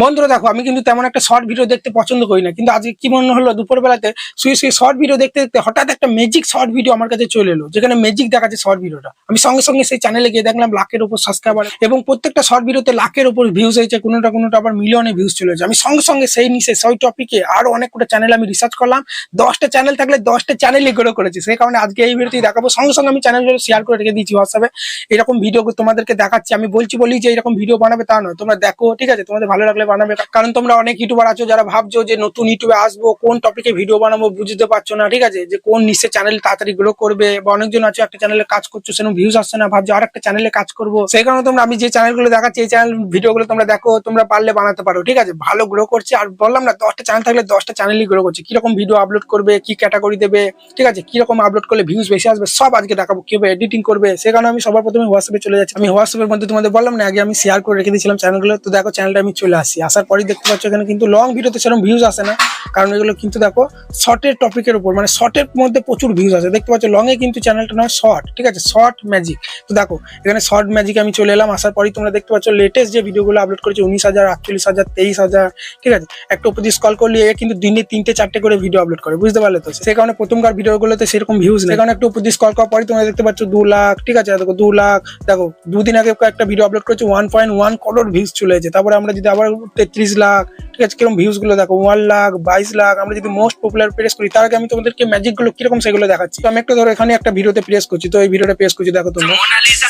বন্ধুরা দেখো, আমি কিন্তু তেমন একটা শর্ট ভিডিও দেখতে পছন্দ করি না, কিন্তু আজকে কি মনে হলো দুপুর বেলাতে শুয়ে শুয়ে শর্ট ভিডিও দেখতে দেখতে হঠাৎ একটা ম্যাজিক শর্ট ভিডিও আমার কাছে চলে এলো, যেখানে ম্যাজিক দেখাচ্ছে শর্ট ভিডিওটা আমি সঙ্গে সঙ্গে সেই চ্যানেলে গিয়ে দেখলাম লাখের উপর সাবস্ক্রাইবার এবং প্রত্যেকটা শর্ট ভিডিওতে লাখের উপর ভিউজ হয়েছে, কোনোটা কোনোটা আবার মিলিয়নে ভিউজ চলে আমি সঙ্গে সঙ্গে সেই নিচে সেই টপিকে আরও অনেক কটা চ্যানেল আমি রিসার্চ করলাম, দশটা চ্যানেল থাকলে দশটা চ্যানেলই গ্রো করেছি, সেই কারণে আজকে এই ভিডিওটি দেখাবো। সঙ্গে সঙ্গে আমি চ্যানেলগুলো শেয়ার করে রেখে দিয়েছি হোয়াটসঅ্যাপে এরকম ভিডিও তোমাদেরকে দেখাচ্ছি, আমি বলছি বলি যে এরকম ভিডিও বানাবে তা নয়, তোমরা দেখো, ঠিক আছে? তোমাদের ভালো লাগলে বানাবে। কারণ তোমরা অনেক ইউটিউবার আছো যারা ভাবছ যে নতুন ইউটিউবে আসব, কোন টপিকে ভিডিও বানাবো বুঝতে পারছ না, ঠিক আছে? যে কোন নিচে চ্যানেল তাড়াতাড়ি গ্রো করবে, বা অনেকজন আছে একটা চ্যানেলে কাজ করছ, সেরকম ভিউজ আসছে না, ভাবছ আর একটা চ্যানেলে কাজ করব। সেই কারণে তোমরা আমি যে চ্যানেলগুলো দেখাচ্ছি, এই চ্যানেল ভিডিওগুলো তোমরা দেখো, তোমরা পারলে বানাতে পারো, ঠিক আছে? ভালো গ্রো করছে, আর বললাম না, দশটা চ্যানেল থাকলে দশটা চ্যানেলই গ্রো করছে। কীরকম ভিডিও আপলোড করবে, কি ক্যাটাগরি দেবে, ঠিক আছে? কীরকম আপলোড করলে ভিউজ বেশি আসবে, সব আজকে দেখাবো, কীভাবে এডিটিং করবে। সে কারণে আমি সবার প্রথমে হোয়াটসঅ্যাপে চলে যাচ্ছি। আমি হোয়াটসঅ্যাপের মধ্যে তোমাদের বললাম না, আগে আমি শেয়ার করে রেখে দিয়েছিলাম চ্যানেলগুলো তো দেখো চ্যানেলটা আমি চলে আসি আসার পরেই দেখতে পাচ্ছ এখানে কিন্তু লং ভিডিওতে সেরকম ভিউজ আসে না। কারণ এগুলো কিন্তু দেখো শর্টের টপিকের উপর মানে শর্টের মধ্যে প্রচুর ভিউজ আছে দেখতে পাচ্ছ লংয়ে কিন্তু চ্যানেলটা নয় শর্ট ঠিক আছে? শর্ট ম্যাজিক তো দেখো, এখানে শর্ট ম্যাজিক আমি চলে এলাম। আসার পরেই তোমরা দেখতে পাচ্ছ লেটেস্ট যে ভিডিওগুলো আপলোড করেছে, উনিশ হাজার, আটচল্লিশ হাজার, তেইশ হাজার, ঠিক আছে? একটা উপর কল করলে এ কিন্তু দিনে তিনটে, চারটে করে ভিডিও আপলোড করে, বুঝতে পারলে তো? সে কারণে প্রথমকার ভিডিওগুলোতে সেরকম ভিউজ নেই। কারণে একটু উপর কল করার পরে তোমরা দেখতে পাচ্ছ, দু লাখ, ঠিক আছে? দেখো, দু লাখ, দেখো, দুদিন আগে একটা ভিডিও আপলোড করেছে one point one crore views চলে এসেছে। তারপরে আমরা যদি আবার তেত্রিশ লাখ, ঠিক আছে? কীরকম ভিউজগুলো দেখো? ওয়ান লাখ বাইশ লাখ, আমরা যদি মোস্ট পপুলার প্রেস করি, তার আগে আমি তোমাদেরকে ম্যাজিকগুলো কীরকম সেগুলো দেখাচ্ছি। আমি একটা ধরো এখানে একটা ভিডিওতে প্রেস করছি। তো এই ভিডিওটা প্রেস করছি, দেখো তোমরা। Mona Lisa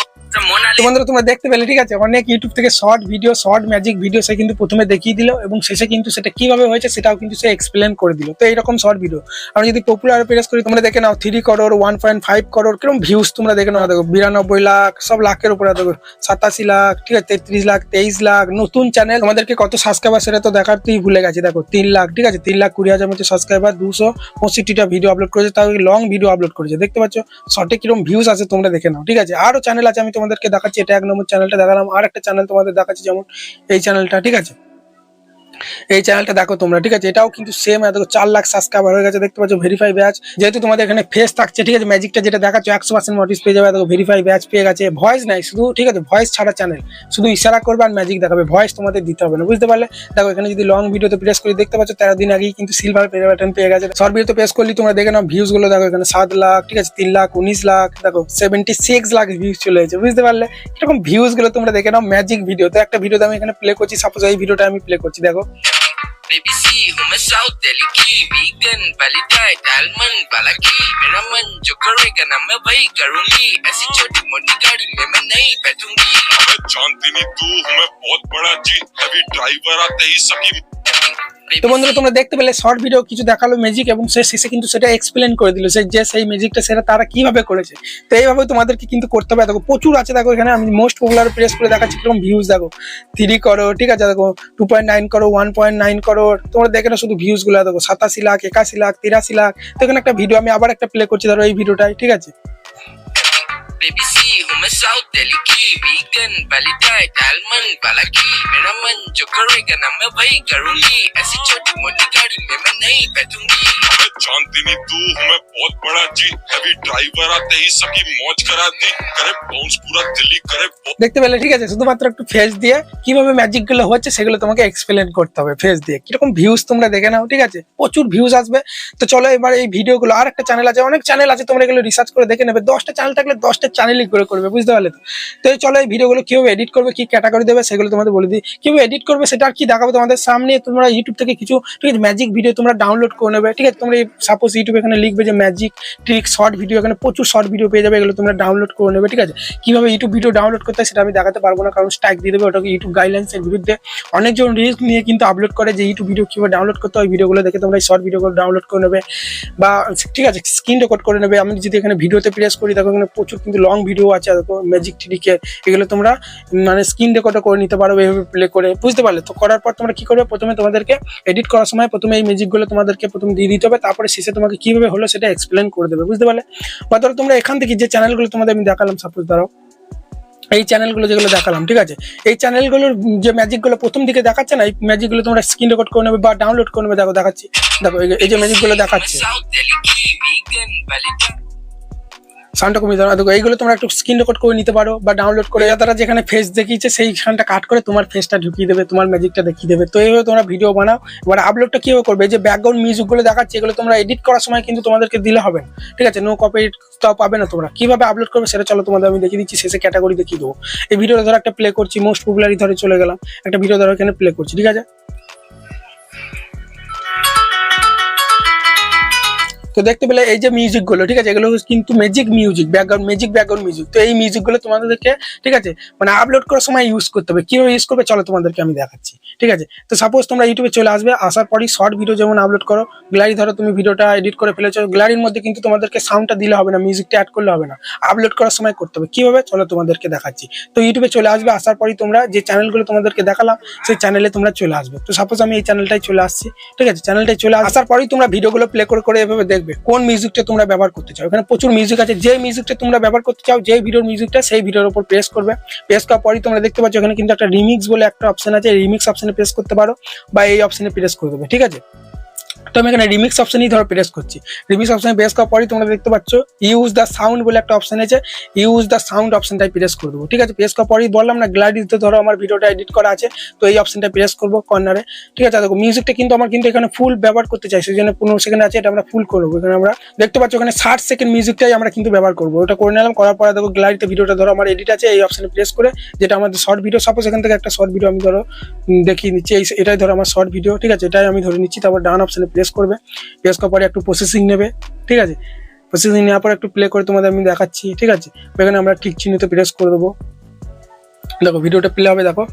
তোমাদের তোমরা দেখতে পেলে, ঠিক আছে? অনেক ইউটিউব থেকে short video short magic video সে কিন্তু প্রথমে দেখিয়ে দিল এবং শেষে কিন্তু সেটা কীভাবে হয়েছে সেটাও কিন্তু সে এক্সপ্লেন করে দিল। তো এইরকম শর্ট ভিডিও আমি যদি পপুলার প্রেস করি, তোমরা দেখে নাও three crore one point five crore কীরকম ভিউজ তোমরা দেখে নাও। দেখো, বিরানব্বই লাখ, সব লাখের উপরে, দেখো, সাতাশি লাখ, ঠিক আছে, তেত্রিশ লাখ, তেইশ লাখ, নতুন চ্যানেল আমাদেরকে কত সাবস্ক্রাইবার সেটা তো দেখার তুই ভুলে গেছি, দেখো, তিন লাখ, ঠিক আছে, তিন লাখ কুড়ি হাজার মতো সাবস্ক্রাইবার দুশো পঁয়ষট্টিটা ভিডিও আপলোড করেছে, তাও লং ভিডিও আপলোড করেছে। দেখতে পাচ্ছ শর্টে কীরকম ভিউজ আছে তোমরা দেখে নাও, ঠিক আছে? আরও চ্যানেল আছে, আমি তোমাদেরকে দেখাচ্ছি, এটা এক নম্বর চ্যানেলটা দেখালাম। আর একটা চ্যানেল তোমাদের দেখাচ্ছি, যেমন এই চ্যানেলটা ঠিক আছে? এই চ্যানেলটা দেখো তোমরা, ঠিক আছে? এটাও কিন্তু সেম দেখো চার লাখ সাবস্ক্রাইবার হয়ে গেছে, দেখতে পাচ্ছ ভেরিফাই ব্যাচ যেহেতু তোমাদের এখানে ফেস থাকছে, ঠিক আছে? ম্যাজিকটা যেটা দেখাচ্ছ, একশো পার্সেন্ট নোটিস পেয়ে যাবে দেখো ভেরিফাই ব্যাচ পেয়ে গেছে। ভয়েস নাই, শুধু, ঠিক আছে? ভয়েস ছাড়া চ্যানেল শুধু ইশারা করবে আর ম্যাজিক দেখাবে। ভয়েস তোমাদের দিতে হবে না, বুঝতে পারলে? দেখো, এখানে যদি লং ভিডিওতে প্রেস করি, দেখতে পাচ্ছ, তেরো দিন আগেই কিন্তু সিলভার বাটন পেয়ে গেছে। শর্ট ভিডিওতে প্রেস করলে তোমরা দেখে নাও ভিউজগুলো দেখো, এখানে সাত লাখ, ঠিক আছে? তিন লাখ, উনিশ লাখ, দেখো সেভেন্টি সিক্স লাখ ভিউজ চলে এসেছে, বুঝতে পারলে? এরকম ভিউজগুলো তোমরা দেখে নাও ম্যাজিক ভিডিও তো একটা ভিডিওতে আমি এখানে প্লে করছি সাপোজ এই ভিডিওটা আমি প্লে করছি, দেখো। बेबी सी हूँ मैं साउथ दिल्ली की वीगन वाली डाइट की मेरा मन जो करेगा ना मैं वही करूँगी ऐसी छोटी मोटी गाड़ी में मैं नहीं बैठूँगी मैं जानती नहीं तू मैं बहुत बड़ा जी अभी ड्राइवर आते ही सकी তো বন্ধুরা, তোমরা দেখতে পেলে শর্ট ভিডিও কিছু দেখাল ম্যাজিক এবং সে শেষে কিন্তু সেটা এক্সপ্লেন করে দিল সে যে সেই ম্যাজিকটা সেটা তারা কীভাবে করেছে। তো এইভাবে তোমাদেরকে কিন্তু করতে হবে। দেখো, প্রচুর আছে দেখো এখানে। আমি মোস্ট পপুলার প্রেস করে দেখাচ্ছি কীরকম ভিউজ দেখো। থ্রি করো, ঠিক আছে? দেখো two point nine crore one point nine crore. তোমরা দেখে না শুধু ভিউজগুলো, দেখো, সাতাশি লাখ, একাশি লাখ, তিরাশি লাখ। তো এখানে একটা ভিডিও আমি আবার একটা প্লে করছি, ধরো এই ভিডিওটাই ঠিক আছে? சவுத்தெலிக்கு வீகன் பலிதாய் டால்மன் பலகி मिणमन जो करेगा ना मैं वही करूँगी ऐसी छोटी मोटी गाड़ी में मैं नहीं बैठूँगी जानती नहीं तू हूँ मैं बहुत बड़ा जी हैवी ड्राइवर आते ही सकी मौज करा दी करे बाउंस पूरा दिल्ली करे बहुत দেখতে পেলে ঠিক আছে শুধুমাত্র একটু ফেস দিয়ে কিভাবে ম্যাজিক গুলো হচ্ছে সেগুলো তোমাকে এক্সপ্লেন করতে হবে ফেস দিয়ে কিরকম ভিউজ তোমরা দেখে নাও ঠিক আছে প্রচুর ভিউজ আসবে তো চলো এবার এই ভিডিওগুলো আর একটা চ্যানেল আছে অনেক চ্যানেল আছে তোমরা এগুলো রিসার্চ করে দেখে নেবে দশটা চ্যানেল থাকলে দশটা চ্যানেলই করে করবে বুঝতে পারলে তো তো এই চলো এই ভিডিওগুলো কিভাবে এডিট করবে কি ক্যাটাগরি দেবে সেগুলো তোমাদের বলে দিই কিভাবে এডিট করবে সেটা আর কি দেখাবো তোমাদের সামনে তোমরা ইউটিউব থেকে কিছু ঠিক আছে ম্যাজিক ভিডিও তোমরা ডাউনলোড করে নেবে ঠিক আছে তোমরা সাপোজ ইউটিউবে এখানে লিখবে যে ম্যাজিক ট্রিক শর্ট ভিডিও এখানে প্রচুর শর্ট ভিডিও পেয়ে যাবে, এগুলো তোমরা ডাউনলোড করে নেবে, ঠিক আছে? কীভাবে ইউটিউব ভিডিও ডাউনলোড করতে সেটা আমি দেখাতে পারব না, কারণ স্ট্রাইক দিয়ে দেবে, ওটাকে ইউটিউব গাইডলাইন্স এর বিরুদ্ধে অনেকজন রিস্ক নিয়ে কিন্তু আপলোড করে যে ইউটিউব ভিডিও কীভাবে ডাউনলোড করতে হয় ভিডিওগুলো দেখে তোমরা এই শর্ট ভিডিওগুলো ডাউনলোড করে নেবে বা, ঠিক আছে স্ক্রিন রেকর্ড করে নেবে। আমি যদি এখানে ভিডিওতে প্রেস করি, দেখো এখানে প্রচুর কিন্তু লং ভিডিও আছে দেখো ম্যাজিক ট্রিকের এগুলো তোমরা মানে স্ক্রিন রেকর্ডও করে নিতে পারো এইভাবে প্লে করে, বুঝতে পারলে? তো করার পর তোমরা কি করবে? প্রথমে তোমাদেরকে এডিট করার সময় প্রথমে এই ম্যাজিকগুলো তোমাদেরকে প্রথমে দিয়ে দিতে হবে, তারপরে শেষে তোমাকে কীভাবে হলো সেটা এক্সপ্লেন করে দেবে, বুঝতে পারলে? বা ধরো তোমরা এখান থেকে যে চ্যানেলগুলো তোমাদের আমি দেখালাম সাপোজ ধরো, এই চ্যানেলগুলো যেগুলো দেখালাম, ঠিক আছে? এই চ্যানেলগুলোর যে ম্যাজিকগুলো প্রথম দিকে দেখাচ্ছে না, এই ম্যাজিকগুলো তোমরা স্ক্রিন রেকর্ড করে নেবে বা ডাউনলোড করে নেবে, দেখো, দেখাচ্ছি। দেখো, এই যে ম্যাজিকগুলো দেখাচ্ছে। সাউন্ডটা কমিয়ে দাও। দেখো, এইগুলো তোমরা একটু স্ক্রিন রেকর্ড করে নিতে পারো বা ডাউনলোড করে। তারা যেখানে ফেস দেখিয়েছে, সেই সেইখানটা কাট করে তোমার ফেসটা ঢুকিয়ে দেবে, তোমার ম্যাজিকটা দেখিয়ে দেবে। তো এইভাবে তোমরা ভিডিও বানাও। এবার আপলোডটা কীভাবে করবে? যে ব্যাকগ্রাউন্ড মিউজিকগুলো দেখাচ্ছে, এগুলো তোমরা এডিট করার সময় কিন্তু তোমাদেরকে দিলে হবে। ঠিক আছে? নো কপিরাইট তাও পাবে না তোমরা। কীভাবে আপলোড করবে সেটা চলো তোমাদের আমি দেখিয়ে দিচ্ছি, শেষে ক্যাটাগরি দেখিয়ে দেবো। এই ভিডিওটা ধরো একটা প্লে করছি মোস্ট পপুলারি ধরে চলে গেলাম। একটা ভিডিও ধরো এখানে প্লে করছি, ঠিক আছে? তো দেখতে পেলে এই যে মিউজিকগুলো, ঠিক আছে? এগুলো কিন্তু magic music background magic background music তো এই মিউজিকগুলো তোমাদেরকে, ঠিক আছে? মানে আপলোড করার সময় ইউজ করতে হবে। কীভাবে ইউজ করবে? চলো তোমাদেরকে আমি দেখাচ্ছি, ঠিক আছে? তো সাপোজ তোমরা ইউটিউবে চলে আসবে, আসার পরই শর্ট ভিডিও যেমন আপলোড করো গ্যালারি ধরো তুমি ভিডিওটা এডিট করে ফেলেছো গ্যালারির মধ্যে কিন্তু তোমাদেরকে সাউন্ডটা দিলে হবে না মিউজিকটা অ্যাড করলে হবে না। আপলোড করার সময় করতে হবে। কীভাবে? চলো তোমাদেরকে দেখাচ্ছি। তো ইউটিউবে চলে আসবে, আসার পরই তোমরা যে চ্যানেলগুলো তোমাদেরকে দেখালাম, সেই চ্যানেলে তোমরা চলে আসবে। তো সাপোজ আমি এই চ্যানেলটাই চলে আসছি, ঠিক আছে? চ্যানেলটাই চলে আসার পরই তোমরা ভিডিওগুলো প্লে করে করে এভাবে দেখবে কোন মিউজিকটা তোমরা ব্যবহার করতে চাও। এখানে প্রচুর মিউজিক আছে। যে মিউজিকটা তোমরা ব্যবহার করতে চাও যে ভিডিওর মিউজিকটা সেই ভিডিওর উপর প্রেস করবে। প্রেস করার পরই তোমরা দেখতে পাচ্ছ, এখানে কিন্তু একটা রিমিক্স বলে একটা অপশন আছে। রিমিক্স অপশনে প্রেস করতে পারো বা এই অপশনে প্রেস করে দেবে। ঠিক আছে? তো আমি এখানে রিমিক্স অপশনই ধরো প্রেস করছি। রিমিক্স অপশনে প্রেস করার পরই তোমরা দেখতে পাচ্ছ ইউজ দ্য সাউন্ড বলে একটা অপশন আছে। ইউজ দ্য সাউন্ড অপশনটাই প্রেস করে দেবো, ঠিক আছে? প্রেস করার পরই বললাম না গ্যালারিতে ধরো আমার ভিডিওটা এডিট করা আছে, তো এই অপশনটা প্রেস করব কর্নারে ঠিক আছে? দেখো মিউজিকটা কিন্তু আমার কিন্তু এখানে ফুল ব্যবহার করতে চাই, সেই জন্য পনেরো সেকেন্ড আছে, এটা আমরা ফুল করব এখানে আমরা দেখতে পাচ্ছ ওখানে ষাট সেকেন্ড মিউজিকটাই আমরা কিন্তু ব্যবহার করব। ওটা করে নিলাম, করার পরে দেখো গ্যালারিতে ভিডিওটা ধরো আমার এডিট আছে, এই অপশনে প্রেস করে, যেটা আমাদের শর্ট ভিডিও সাপোজ এখান থেকে একটা শর্ট ভিডিও আমি ধরো দেখিয়ে নিচ্ছি এই এটাই ধরো আমার শর্ট ভিডিও ঠিক আছে? এটাই আমি ধরে নিচ্ছি, তারপর ডান অপশনে প্রেস করবে প্রেস করার পরে একটু প্রসেসিং নেবে, ঠিক আছে? প্রসেসিং নেওয়ার পর একটু প্লে করে তোমাদের আমি দেখাচ্ছি, ঠিক আছে? এখানে আমরা ঠিক চিহ্নিত প্রেস করে দেবো। দেখো ভিডিওটা প্লে হবে, দেখো।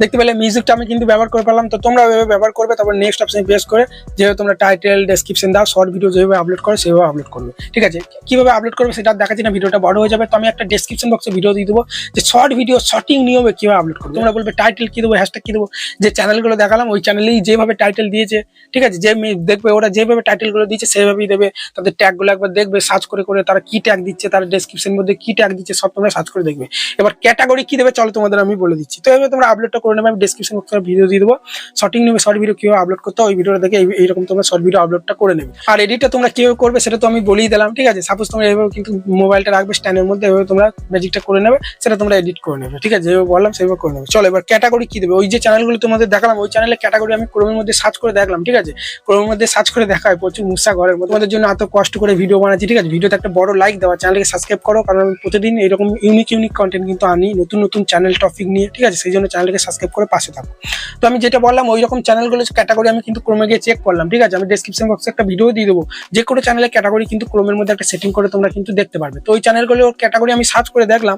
দেখতে পেলে মিউজিকটা আমি কিন্তু ব্যবহার করে পেলাম, তো তোমরা ওইভাবে ব্যবহার করবে, তারপর নেক্সট অপশন প্রেস করে যেভাবে তোমরা টাইটেল ডেসক্রিপশন দাও শর্ট ভিডিও যেভাবে আপলোড করো, সেভাবে আপলোড করবে। ঠিক আছে? কীভাবে আপলোড করবে সেটা দেখাচ্ছি না, ভিডিওটা বড় হয়ে যাবে, তো আমি একটা ডেসক্রিপশন বক্সে ভিডিও দিয়ে দেবো, যে শর্ট ভিডিও শর্টিং নিয়মে কীভাবে আপলোড করবে। তোমরা বলবে টাইটেল কি দেবো হ্যাশট্যাগ কি দেবো, যে চ্যানেলগুলো দেখালাম, ওই চ্যানেলেই যেভাবে টাইটেল দিয়েছে, ঠিক আছে? যে দেখবে, ওরা যেভাবে টাইটেলগুলো দিয়েছে, সেভাবেই দেবে, তাদের ট্যাগগুলো একবার দেখবে সার্চ করে করে তারা কী ট্যাগ দিচ্ছে, তারা ডেসক্রিপশন মধ্যে কি ট্যাগ দিচ্ছে সব তোমরা সার্চ করে দেখবে। এবার ক্যাটাগরি কি দেবে চলো তোমাদের আমি বলে দিচ্ছি। তো এভাবে তোমরা আপলোডটা করে নেবে, আমি ডেসক্রিপশন বক্সে ভিডিও দিয়ে দেবো। শর্টিং নেবে শর্ট ভিডিও কীভাবে আপলোড করতে ওই ভিডিওটা দেখে এই- এইরকম তোমরা শর্ট ভিডিও আপলোডটা করে নেবে। আর এডিটটা তোমরা কীভাবে করবে সেটা তো আমি বলেই দিলাম, ঠিক আছে? সাপোজ তোমরা এইভাবে কিন্তু মোবাইলটা রাখবে স্ট্যান্ডের মধ্যে, এভাবে তোমরা ম্যাজিকটা করে নেবে, সেটা তোমরা এডিট করে নেবে, ঠিক আছে? যেভাবে বললাম সেভাবে করে নেবে। চলো এবার ক্যাটাগরি কি দেবে? ওই যে চ্যানেলগুলো তোমাদের দেখালাম, ওই চ্যানেলে ক্যাটাগরি আমি ক্রোমের মধ্যে সার্চ করে দেখলাম, ঠিক আছে? ক্রোমের মধ্যে সার্চ করে দেখায়, প্রচুর মুসা ঘরের তোমাদের জন্য এত কষ্ট করে ভিডিও বানাচ্ছি, ঠিক আছে? ভিডিওতে একটা বড় লাইক দেওয়া চ্যানেলকে সাবস্ক্রাইব করো, কারণ আমি প্রতিদিন এরকম ইউনিক ইউনিক কন্টেন্ট কিন্তু আনি, নতুন নতুন চ্যানেল টপিক নিয়ে, ঠিক আছে? সেই জন্য চ্যানেলকে সাবস্ক্রাইব করে পাশে থাকো। তো আমি যেটা বললাম ওই রকম চ্যানেলগুলো ক্যাটাগরি আমি কিন্তু ক্রমে গিয়ে চেক করলাম, ঠিক আছে? আমি ডেসক্রিপশন বক্সে একটা ভিডিও দিয়ে দেবো। যে কোনো চ্যানেলের ক্যাটাগরি কিন্তু ক্রমের মধ্যে একটা সেটিং করে তোমরা কিন্তু দেখতে পারবে। তো ওই চ্যানেলগুলোর ক্যাটাগরি আমি সার্চ করে দেখলাম,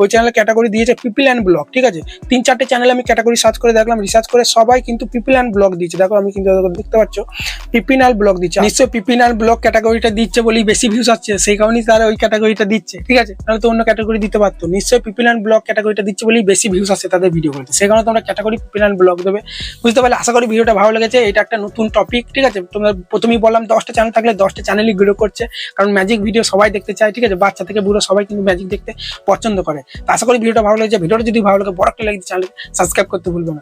ওই চ্যানেলের ক্যাটাগরি দিয়েছে পিপিল অ্যান্ড ব্লগ ঠিক আছে? তিন, চারটে চ্যানেল আমি ক্যাটাগরি সার্চ করে দেখলাম রিসার্চ করে সবাই কিন্তু পিপিল অ্যান্ড ব্লগ দিচ্ছে দেখো, আমি কিন্তু দেখতে পাচ্ছ পিপিনাল ব্লগ দিচ্ছে। নিশ্চয়ই পিপিনাল ব্লগ ক্যাটাগরিটা দিচ্ছে বলেই বেশি ভিউজ আসছে, সেই কারণেই তারা ওই ক্যাটাগরিটা দিচ্ছে, ঠিক আছে? তাহলে তো অন্য দিতে পারতো। নিশ্চয়ই পিপিল অ্যান্ড ব্লগ ক্যাটাগরিটা দিচ্ছে বলেই বেশি ভিউস আছে তাদের ভিডিওগুলোতে সেই কারণে তোমরা ক্যাটাগরি পিপিল অ্যান্ড ব্লগ দেবে। বুঝতে পারলে? আশা করি ভিডিওটা ভালো লেগেছে। এটা একটা নতুন টপিক ঠিক আছে? তোমরা প্রথমেই বললাম, দশটা চ্যানেল থাকলে দশটা চ্যানেলই গ্রো করছে। কারণ ম্যাজিক ভিডিও সবাই দেখতে চায়, ঠিক আছে? বাচ্চা থেকে বুড়ো সবাই কিন্তু ম্যাজিক দেখতে পছন্দ করে। আশা করি ভিডিওটা ভালো লেগেছে। ভিডিওটা যদি ভালো লাগে, বড় একটা লাগে চ্যানেল সাবস্ক্রাইব করতে ভুলবে না।